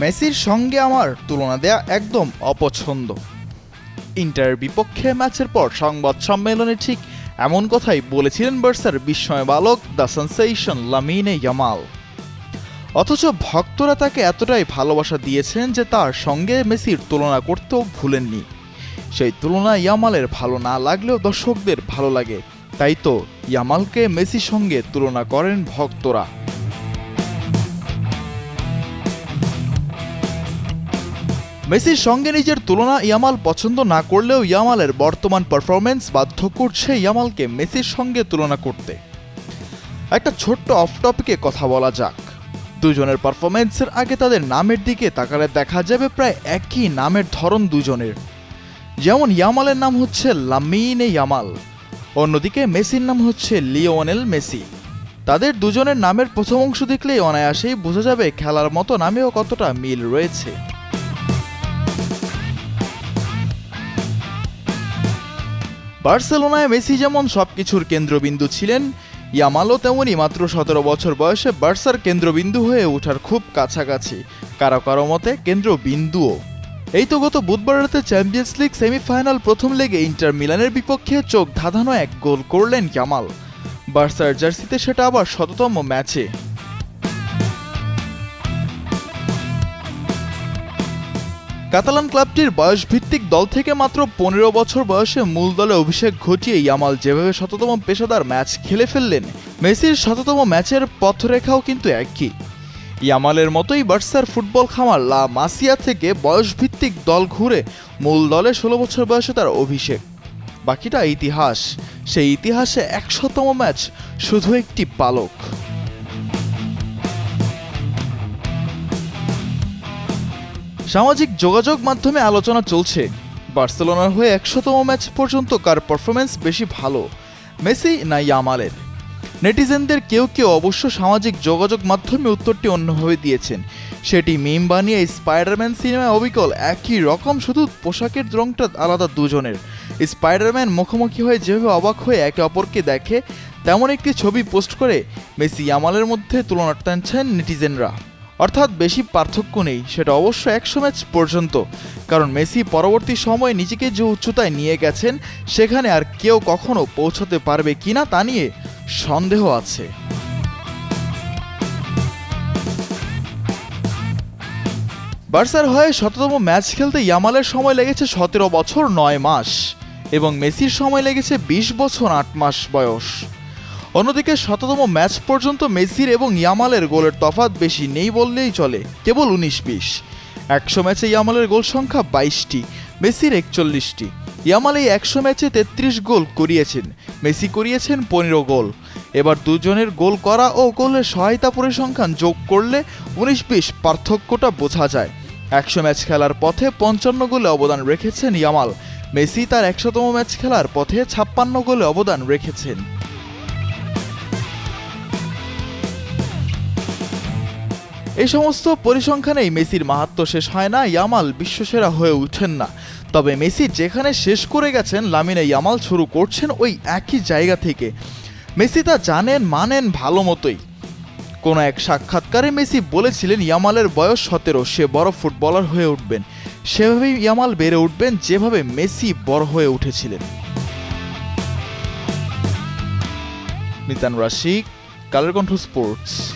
মেসির সঙ্গে আমার তুলনা দেয়া একদম অপছন্দ। ইন্টার বিপক্ষে ম্যাচের পর সংবাদ সম্মেলনে ঠিক এমন কথাই বলেছিলেন বার্সার বিস্ময় বালক দ্য সেন্সেশন লামিনে ইয়ামাল। অথচ ভক্তরা তাকে এতটাই ভালোবাসা দিয়েছেন যে তার সঙ্গে মেসির তুলনা করতেও ভুলেননি। সেই তুলনা ইয়ামালের ভালো না লাগলেও দর্শকদের ভালো লাগে। তাই তো ইয়ামালকে মেসির সঙ্গে তুলনা করেন ভক্তরা। মেসির সঙ্গে নিজের তুলনা ইয়ামাল পছন্দ না করলেও ইয়ামালের বর্তমান পারফরমেন্স বাধ্য করছে ইয়ামালকে মেসির সঙ্গে তুলনা করতে। একটা ছোট্ট অফ টপিকে কথা বলা যাক। দুজনের পারফরমেন্সের আগে তাদের নামের দিকে তাকালে দেখা যাবে প্রায় একই নামের ধরন দুজনের। যেমন ইয়ামালের নাম হচ্ছে লামিনে ইয়ামাল, অন্যদিকে মেসির নাম হচ্ছে লিওনেল মেসি। তাদের দুজনের নামের প্রথম অংশ দেখলেই অনায়াসেই বোঝা যাবে খেলার মতো নামেও কতটা মিল রয়েছে। বার্সেলোনায় মেসি যেমন সবকিছুর কেন্দ্রবিন্দু ছিলেন, ইয়ামালও তেমনই মাত্র সতেরো বছর বয়সে বার্সার কেন্দ্রবিন্দু হয়ে ওঠার খুব কাছাকাছি। কারও কারও মতে কেন্দ্রবিন্দুও। এই তো গত বুধবার রাতে চ্যাম্পিয়ন্স লিগ সেমিফাইনাল প্রথম লেগে ইন্টার মিলানের বিপক্ষে চোখ ধাঁধানো এক গোল করলেন ইয়ামাল। বার্সার জার্সিতে সেটা আবার শততম ম্যাচে। কাতালান ক্লাবটির বয়সভিত্তিক দল থেকে মাত্র পনেরো বছর বয়সে মূল দলে অভিষেক ঘটিয়ে ইয়ামাল যেভাবে শততম পেশাদার ম্যাচ খেলে ফেললেন, মেসির শততম ম্যাচের পথরেখাও কিন্তু একই। ইয়ামালের মতোই বার্সার ফুটবল খামার লা মাসিয়া থেকে বয়সভিত্তিক দল ঘুরে মূল দলে ষোলো বছর বয়সে তার অভিষেক। বাকিটা ইতিহাস, সেই ইতিহাসে একশোতম ম্যাচ শুধু একটি পালক। সামাজিক যোগাযোগ মাধ্যমে আলোচনা চলছে। বার্সেলোনার হয়ে একশোতম ম্যাচ পর্যন্ত কার পারফরমেন্স বেশি ভালো? মেসি না ইয়ামালের? নেটিজেনদের কেউ কেউ অবশ্য সামাজিক যোগাযোগ মাধ্যমে উত্তরটি অন্যভাবে দিয়েছেন। সেটি মিম বানিয়ে স্পাইডারম্যান সিনেমায় অবিকল একই রকম, শুধু পোশাকের রংটা আলাদা দুজনের। স্পাইডারম্যান মুখোমুখি হয়ে যেভাবে অবাক হয়ে একে অপরকে দেখে, তেমন একটি ছবি পোস্ট করে মেসি ইয়ামালের মধ্যে তুলনা টানছেন নেটিজেনরা। অর্থাৎ বেশি পার্থক্য নেই, সেটা অবশ্য একশো ম্যাচ পর্যন্ত। কারণ মেসি পরবর্তী সময়ে নিজেকে যে উচ্চতায় নিয়ে গেছেন, সেখানে আর কেউ কখনো পৌঁছতে পারবে কিনা তা নিয়ে সন্দেহ আছে। বার্সার হয়ে শততম ম্যাচ খেলতে ইয়ামালের সময় লেগেছে সতেরো বছর নয় মাস এবং মেসির সময় লেগেছে বিশ বছর আট মাস বয়স। অন্যদিকে শততম ম্যাচ পর্যন্ত মেসির এবং ইয়ামালের গোলের তফাৎ বেশি নেই বললেই চলে, কেবল উনিশ বিশ। একশো ম্যাচে ইয়ামালের গোল সংখ্যা বাইশটি, মেসির একচল্লিশটি। ইয়ামাল এই একশো ম্যাচে তেত্রিশ গোল করিয়েছেন, মেসি করিয়েছেন পনেরো গোল। এবার দুজনের গোল করা ও গোলের সহায়তা পরিসংখ্যান যোগ করলে উনিশ বিশ পার্থক্যটা বোঝা যায়। একশো ম্যাচ খেলার পথে পঞ্চান্ন গোলে অবদান রেখেছেন ইয়ামাল, মেসি তার একশোতম ম্যাচ খেলার পথে ছাপ্পান্ন গোলে অবদান রেখেছেন। এই সমস্ত পরিসংখ্যানেই মেসির মাহাত্ম শেষ হয় না, ইয়ামাল বিশ্বসেরা হয়ে উঠেন না। তবে মেসি যেখানে শেষ করে গেছেন, লামিনে ইয়ামাল শুরু করছেন ওই একই জায়গা থেকে। মেসি তা জানেন, মানেন ভালো মতোই। কোনো এক সাক্ষাৎকারে মেসি বলেছিলেন, ইয়ামালের বয়স সতেরো, সে বড় ফুটবলার হয়ে উঠবেন। সেভাবেই ইয়ামাল বেড়ে উঠবেন, যেভাবে মেসি বড় হয়ে উঠেছিলেন। নিতান রাশিক, কালের কণ্ঠ স্পোর্টস।